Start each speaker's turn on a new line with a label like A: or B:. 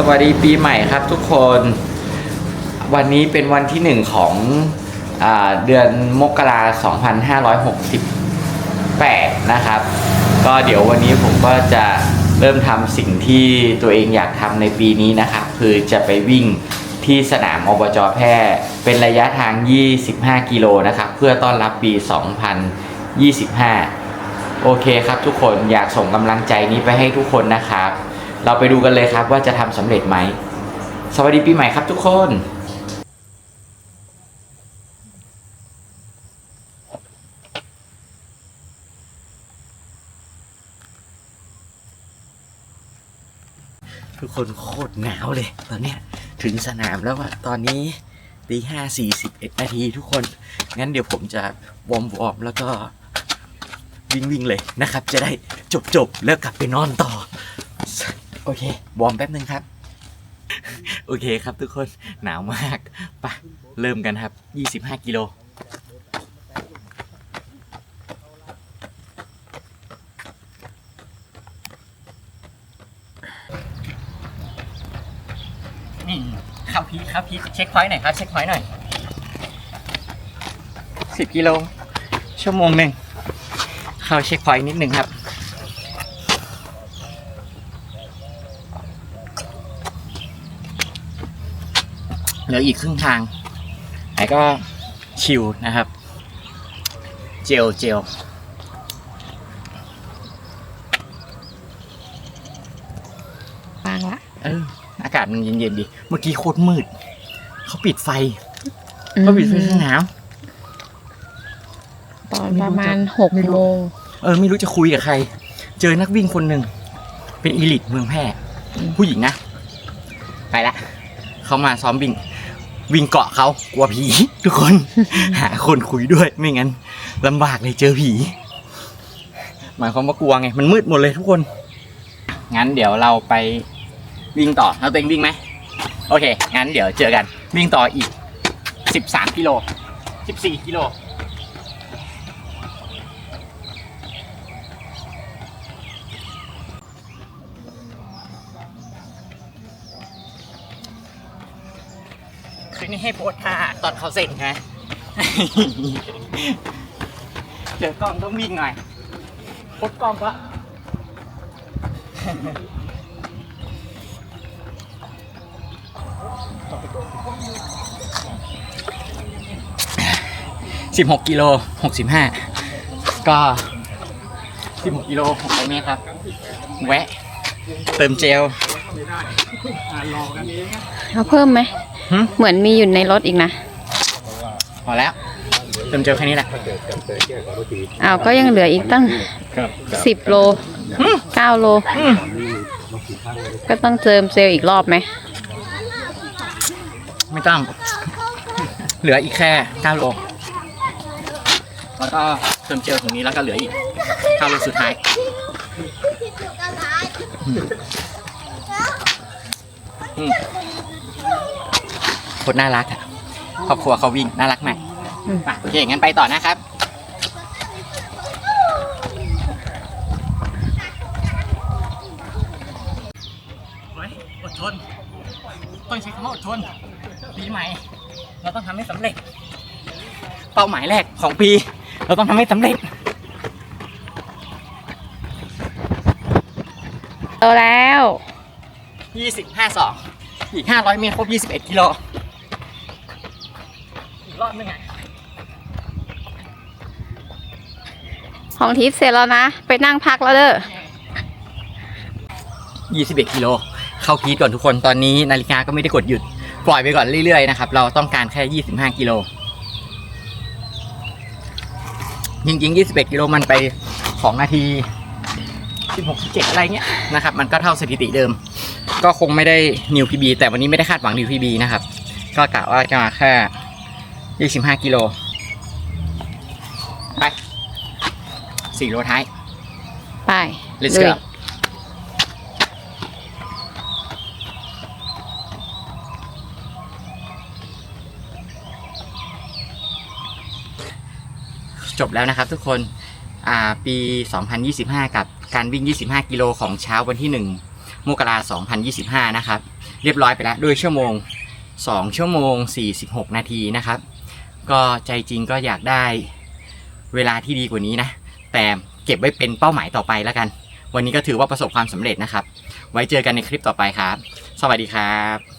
A: สวัสดีปีใหม่ครับทุกคน วันนี้เป็นวันที่หนึ่งของอเดือนมกราคม2568นะครับ ก็เดี๋ยววันนี้ผมก็จะเริ่มทำสิ่งที่ตัวเองอยากทำในปีนี้นะครับ คือจะไปวิ่งที่สนามอบจแพร่เป็นระยะทาง 25 กิโลนะครับ เพื่อต้อนรับปี 2025 โอเคครับทุกคนอยากส่งกำลังใจนี้ไปให้ทุกคนนะครับ เราไปดูกันเลยครับว่าจะทำสำเร็จไหม สวัสดีปีใหม่ครับทุกคนทุกคนโคตรหนาวเลย ตอนเนี้ยถึงสนามแล้วอะตอนนี้ตีห้าสี่สิบเอ็ดนาทีทุกคน งั้นเดี๋ยวผมจะวอร์มวอร์มแล้วก็วิ่งวิ่งเลยนะครับ จะได้จบจบแล้วกลับไปนอนต่อ โอเควอร์มแป๊บนึงครับ โอเคครับทุกคนหนาวมากไปะเริ่มกันครับ 25 กิโลนี่เข้าพีคเข้าพีคเช็คพอยต์หน่อยครับเช็คพอยต์หน่อย10กิโลชั่วโมงหนึ่งเข้าเช็คพอยต์นิดหนึ่งครับ เหลืออีกครึ่งทางแต่ก็ชิลนะครับ เจลเจล
B: วางละ
A: เอออากาศมันเย็นๆดี เมื่อกี้โคตรมืด เขาปิดไฟเขาปิดไฟสนาม
B: ตอนประมาณหกโมง
A: เออ ไม่รู้จะคุยกับใคร เจอนักวิ่งคนหนึ่ง เป็นอีลิทเมืองแพร่
B: อืม
A: ผู้หญิงนะ ไปละ เขามาซ้อมวิ่ง วิ่งเกาะเขากลัวผีทุกคน หาคนคุยด้วยไม่งั้นลำบากเลยเจอผี หมายความว่ากลัวไง มันมืดหมดเลยทุกคน งั้นเดี๋ยวเราไปวิ่งต่อแล้วตัวเองวิ่งไหมโอเค งั้นเดี๋ยวเจอกัน วิ่งต่ออีก 13กิโล14กิโล นนี้ให้โพสท่าตอนเขาเสร็จไงเจอกล้องต้องวิ่งหน่อยโพสกล้องก็สิบหกกิโลหกสิบห้าก็สิบหกกิโลหกร้อยเมตรครับ แวะ เติมเจล
B: เอาเพิ่มไหม
A: หึ
B: เหมือนมีอยู่ในรถอีกนะ
A: พอแล้วเติมเจลแค่นี้แหละ
B: อ้าว ก็ยังเหลืออีกตั้งสิบโลเก้าโล ก็ต้องเติมเซลล์อีกรอบไหม
A: ไม่ต้อง เหลืออีกแค่9โล แล้วก็เติมเจลตรงนี้แล้วก็เหลืออีก9โลสุดท้ายอืมอืมโค ตรน่ารักอะครอบครัวเขาวิ่งน่ารักไหม
B: อืม
A: อะโอเคงั้นไปต่อนะครับเฮ้ยอดทน ต้องใช้คำว่าอดทน ปีใหม่ เราต้องทำให้สำเร็จ เป้าหมายแรกของปี เราต้องทำให้สำเร็จ
B: โตแล้ว
A: 20 52อีก 500 เมตรครบ21 กิโลอีก รอบนึงอะ
B: ของทิพย์เสร็จแล้วนะ ไปนั่งพักแล้วเด้อ
A: 21กิโล เข้าพีทก่อนทุกคน ตอนนี้นาฬิกาก็ไม่ได้กดหยุด ปล่อยไปก่อนเรื่อยๆนะครับ เราต้องการแค่ 25 กิโล จริงๆ 21 กิโลมันไป 2 นาที 16 17อะไรเงี้ยนะครับ มันก็เท่าสถิติเดิม ก็คงไม่ได้นิวพีบีแต่วันนี้ไม่ได้คาดหวังนิวพีบีนะครับ ก็กะว่าจะมาแค่ 25กิโล ไป4โลท้าย
B: ไป
A: let's
B: ลุย
A: go จบแล้วนะครับทุกคน อ่า ปี 2025 กับการวิ่ง 25 กิโลของเช้าวันที่ 1 มกราคม 2025 นะครับ เรียบร้อยไปแล้วด้วยชั่วโมง 2 ชั่วโมง 46 นาทีนะครับ ก็ใจจริงก็อยากได้เวลาที่ดีกว่านี้นะ แต่เก็บไว้เป็นเป้าหมายต่อไปแล้วกัน วันนี้ก็ถือว่าประสบความสำเร็จนะครับ ไว้เจอกันในคลิปต่อไปครับ สวัสดีครับ